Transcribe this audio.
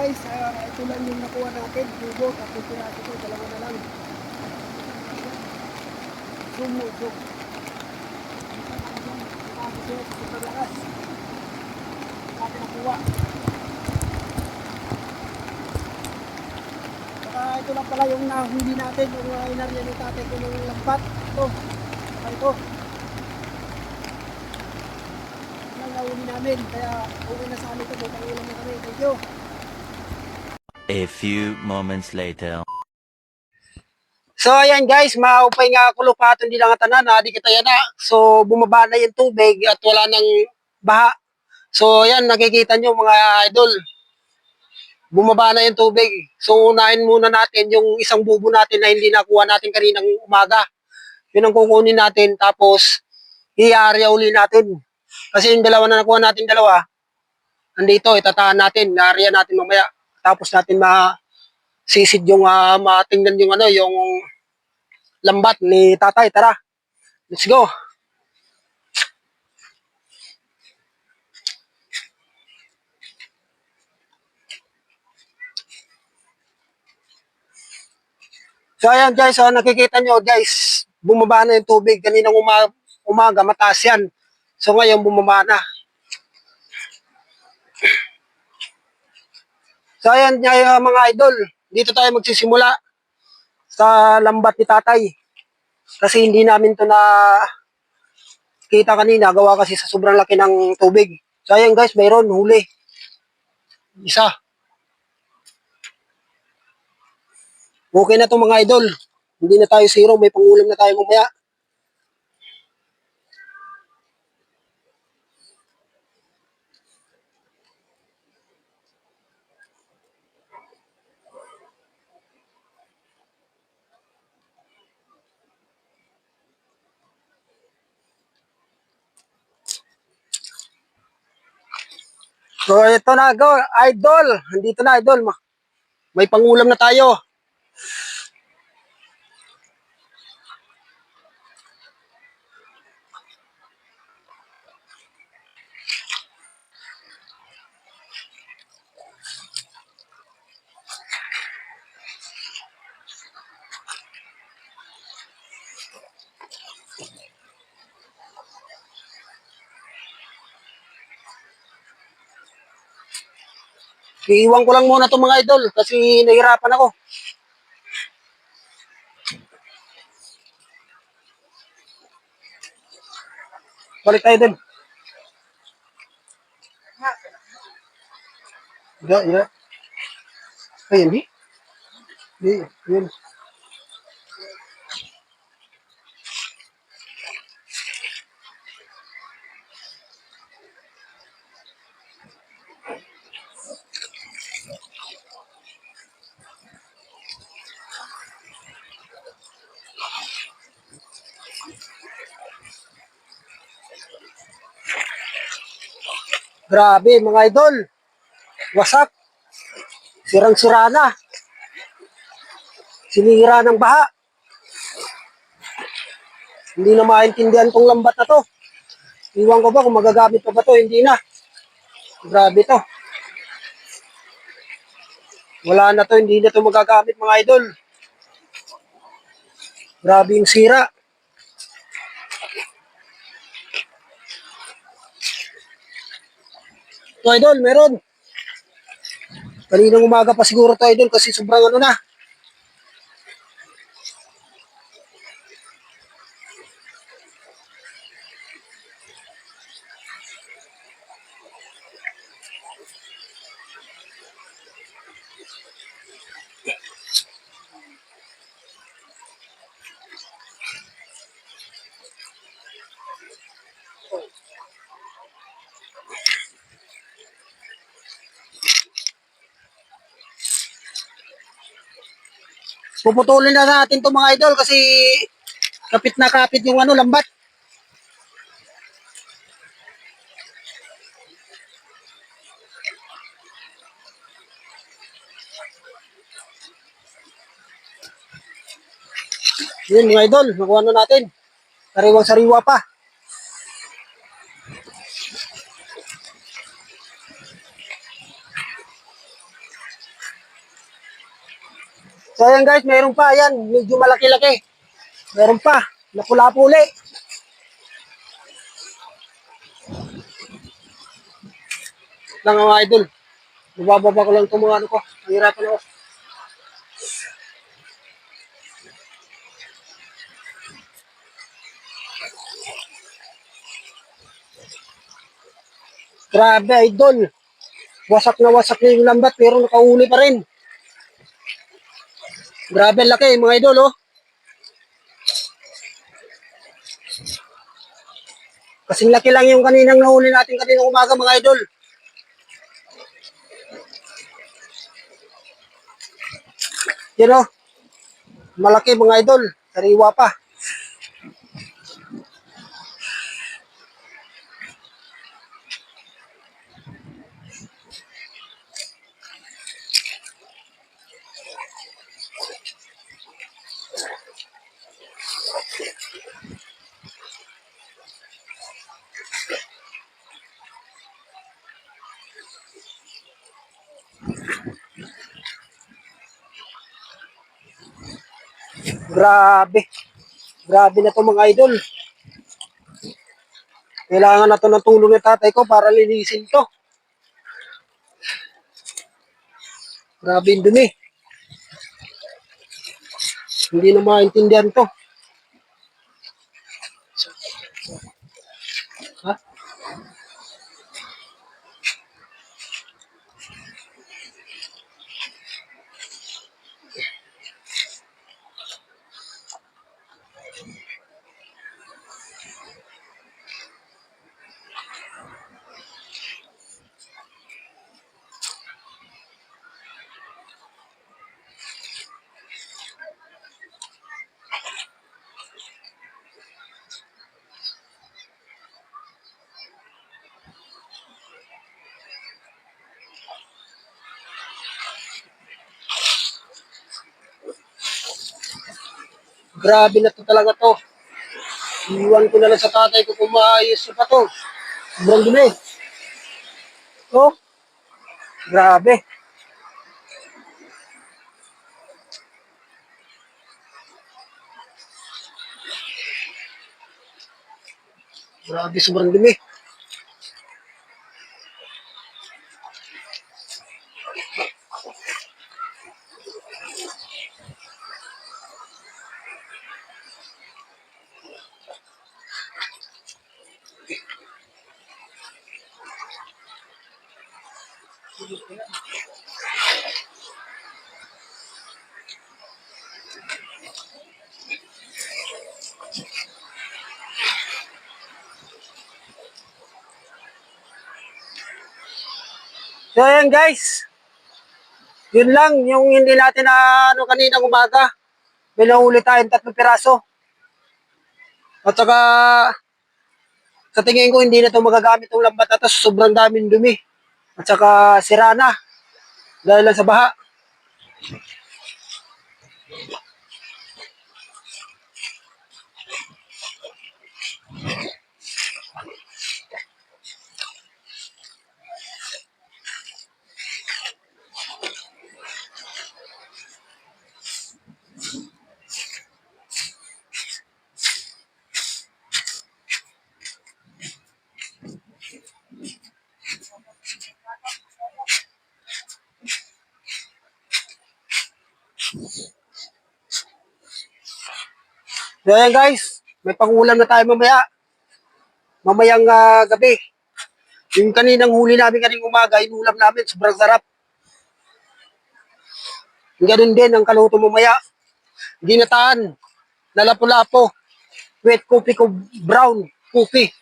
guys, ah, ito lang yung nakuha natin. Dugo, tapos piraso ko, dalawa na lang. Sumusok. Tapos yun, super lakas. Natin nakuha. Saka ito lang pala yung nahuli natin, yung uh, inarya ni tatay ko ng lambat. Ito. Saka ito. Yan ang nahuli namin. Kaya uwi na sa amin ito. May pangulam na kami. Thank you. A few moments later. So ayan guys, maupay nga ako lupaton din ang tanan, na di kita yan na. So bumaba na yung tubig at wala nang baha. So ayan, nakikita nyo mga idol. Bumaba na yung tubig. So unahin muna natin yung isang bubo natin na hindi nakuha natin kaninang umaga. Yun ang kukunin natin tapos i-area uli natin. Kasi yung dalawa na nakuha natin dalawa, nandito, itatahan natin, area natin mamaya. Tapos natin ma sisid yung uh, matingnan yung ano, yung lambat ni tatay. Tara, let's go. So ayan guys, so nakikita nyo guys, bumaba na yung tubig. Kaninang uma umaga, mataas yan. So ngayon bumaba na. So ayan uh, mga idol, dito tayo magsisimula sa lambat ni tatay. Kasi hindi namin to na kita kanina, gawa kasi sa sobrang laki ng tubig. So ayan guys, mayroon huli. Isa. Okay na to mga idol. Hindi na tayo zero, may pangulam na tayo mamaya. So ito na go, idol. Nandito na idol. Ma- May pangulam na tayo. Iiwan ko lang muna itong mga idol kasi nahirapan ako. Balik tayo din. Iya, iya. Ay, hindi. Hindi, yun. Grabe, mga idol. Wasak. Sirang-sira na. Sinira ng baha. Hindi na maintindihan tong lambat na to. Iwan ko ba kung magagamit pa ba to? Hindi na. Grabe to. Wala na to, hindi na to magagamit mga idol. Grabe yung sira. To idol, meron. Kaninang umaga pa siguro to idol kasi sobrang ano na. Puputulin na natin to mga idol kasi kapit na kapit yung ano lambat. Yun mga idol, nakuha na natin. Sariwang sariwa pa. So ayan guys, meron pa. Ayan, medyo malaki-laki. Meron pa. Napula-puli. Lang mga idol. Bababa ko lang itong mga ano ko. Nahirapan ako. Grabe, idol. Wasak na wasak na yung lambat pero nakahuli pa rin. Grabe, laki mga idol, oh. Kasing laki lang yung kaninang nahuli natin kaninang umaga mga idol. Yun oh. Malaki mga idol. Sariwa pa. Grabe. Grabe na to mga idol. Kailangan na to ng tulong ng tatay ko para linisin to. Grabe yung dumi. Hindi na maintindihan to. Ha? Grabe na to talaga to. Iwan ko na lang sa tatay ko kung maayos pa to. Sobrang dumi. Oh. Grabe. Grabe, sobrang dumi. So ayan guys. Yun lang, yung hindi natin na ano kanina umaga. May nahuli tayong tatlong piraso. At saka sa tingin ko hindi na ito magagamit ng lambat at sobrang daming dumi. At saka sira na. Dahil lang sa baha. So ayan guys, may pangulam na tayo mamaya. Mamayang ah, gabi. Yung kaninang huli namin kaning umaga, inulam namin, sobrang sarap. Ganun din ang kaluto mamaya. Ginataan, na lapu-lapo, wet coffee ko brown coffee.